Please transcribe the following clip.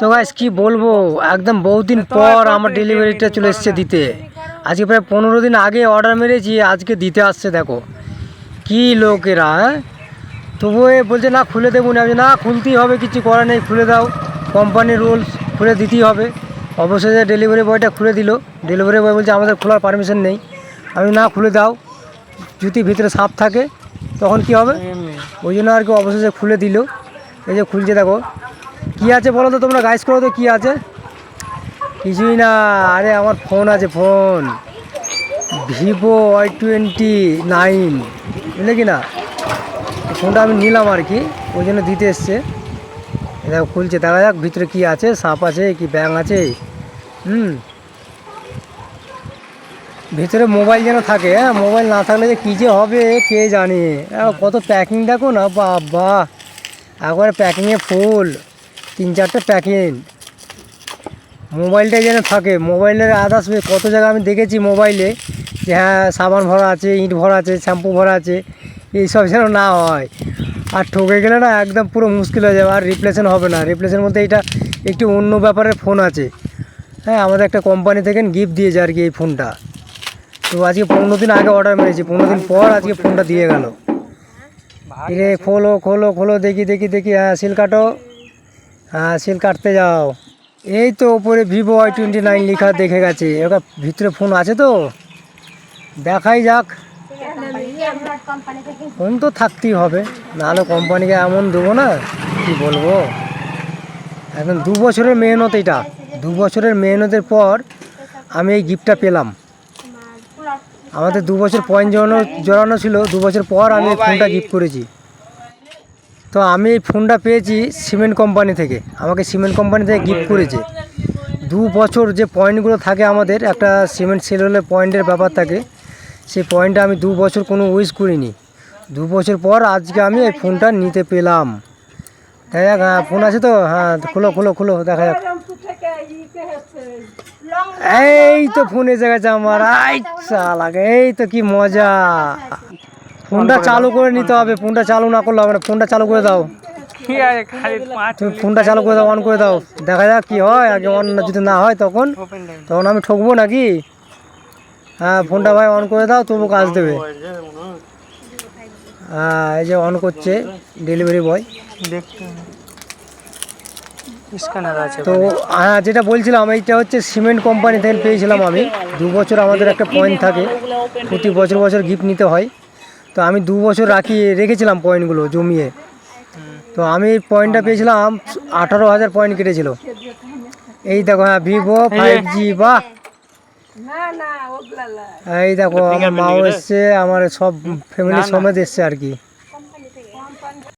তো গাইস কি বলব? একদম বহুদিন পর আমার ডেলিভারিটা চলে এসছে দিতে। আজকে প্রায় পনেরো দিন আগে অর্ডার মেরেছি আজকে দিতে আসছে দেখো। কি লোকেরা হ্যাঁ? তবুও এ বলছে না খুলে দেবো না। না খুলতেই হবে কিছু করার নেই খুলে দাও। কোম্পানির রুলস খুলে দিতেই হবে। অবশেষে ডেলিভারি বয়টা খুলে দিল। ডেলিভারি বয় বলছে আমাদের খোলার পারমিশন নেই। আমি না খুলে দাও। যদি ভিতরে সাপ থাকে তখন কি হবে? ওই জন্য আর কি অবশেষে খুলে দিল। এই যে খুলছে দেখো। কি আছে বলো তো তোমরা গাইস করো তো কি আছে? কিছুই না, আরে আমার ফোন আছে phone Vivo Y twenty nine বুঝলে কি না? ফোনটা আমি নিলাম আর কি, ওই জন্য দিতে এসছে। দেখো খুলছে, দেখা যাক ভিতরে কি আছে, সাপ আছে কি ব্যাং আছে। হুম। ভিতরে মোবাইল যেন থাকে হ্যাঁ মোবাইল না থাকলে যে কী যে হবে, কে জানে। কত প্যাকিং দেখো না, বাবা। একবারে প্যাকিংয়ে ফুল তিন চারটে প্যাকিং মোবাইলটা যেন থাকে। মোবাইলের আদার্স কত জায়গা আমি দেখেছি মোবাইলে যে হ্যাঁ সাবান ভরা আছে ইট ভরা আছে শ্যাম্পু ভরা আছে এইসব যেন না হয়। আর ঠকে গেলে না একদম পুরো মুশকিল হয়ে যাবে আর রিপ্লেশন হবে না। রিপ্লেসের মধ্যে এটা একটু অন্য ব্যাপারের ফোন আছে। হ্যাঁ আমাদের একটা কোম্পানি থেকে গিফট দিয়েছে আর কি এই ফোনটা তো আজকে পনেরো দিন আগে অর্ডার মেরেছি। পনেরো দিন পর আজকে ফোনটা দিয়ে গেল। রে খোলো খোলো খোলো দেখি দেখি দেখি হ্যাঁ সিল কাটো হ্যাঁ সিল কাটতে যাও। এই তো ওপরে ভিভো ওয়াই টোয়েন্টি নাইন লেখা দেখে গেছে। এবার ভিতরে ফোন আছে তো? দেখাই যাক। ফোন তো থাকতেই হবে। নাহলে কোম্পানিকে এমন দেবো না, কি বলব? এখন দু বছরের মেহনত এটা। দু বছরের মেহনতের পর আমি এই গিফটটা পেলাম। আমাদের দু বছর পয়েন্ট জড়ানো জড়ানো ছিল। দু বছর পর আমি ফোনটা গিফট করেছি। তো আমি এই ফোনটা পেয়েছি সিমেন্ট কোম্পানি থেকে। আমাকে সিমেন্ট কোম্পানি থেকে গিফট করেছে। দু বছর যে পয়েন্টগুলো থাকে আমাদের, একটা সিমেন্ট সেল হলে পয়েন্টের ব্যাপার থাকে। সেই পয়েন্টটা আমি দু বছর কোনো উইস করিনি। দু বছর পর আজকে আমি এই ফোনটা নিতে পেলাম। দেখা যাক হ্যাঁ ফোন আছে তো? হ্যাঁ খোলো খোলো খোলো, দেখা যাক। এই তো ফোন এসে গেছে আমার। আই চালাকে এই তো কি মজা। ফোনটা চালু করে নিতে হবে ফোনটা চালু না করলে হবে না ফোনটা চালু করে দাও। তুমি ফোনটা চালু করে দাও অন করে দাও। দেখা যাক কি হয় আগে অন যদি না হয় তখন। তখন আমি ঠকবো নাকি? হ্যাঁ ফোনটা ভাই অন করে দাও তবু কাজ দেবে। হ্যাঁ এই যে অন করছে ডেলিভারি বয় তো হ্যাঁ যেটা বলছিলাম এইটা হচ্ছে সিমেন্ট কোম্পানি থেকে পেয়েছিলাম আমি। দু বছর আমাদের একটা পয়েন্ট থাকে। প্রতি বছর বছর গিফট নিতে হয়। তো আমি দু বছর রাখি রেখেছিলাম পয়েন্টগুলো জমিয়ে। তো আমি পয়েন্টটা পেয়েছিলাম আঠারো হাজার পয়েন্ট কেটেছিল। এই দেখো হ্যাঁ ভিভো ফাইভ জি বা এই দেখো আমার মাও এসছে আমার সব ফ্যামিলি সমেত এসছে আর কি।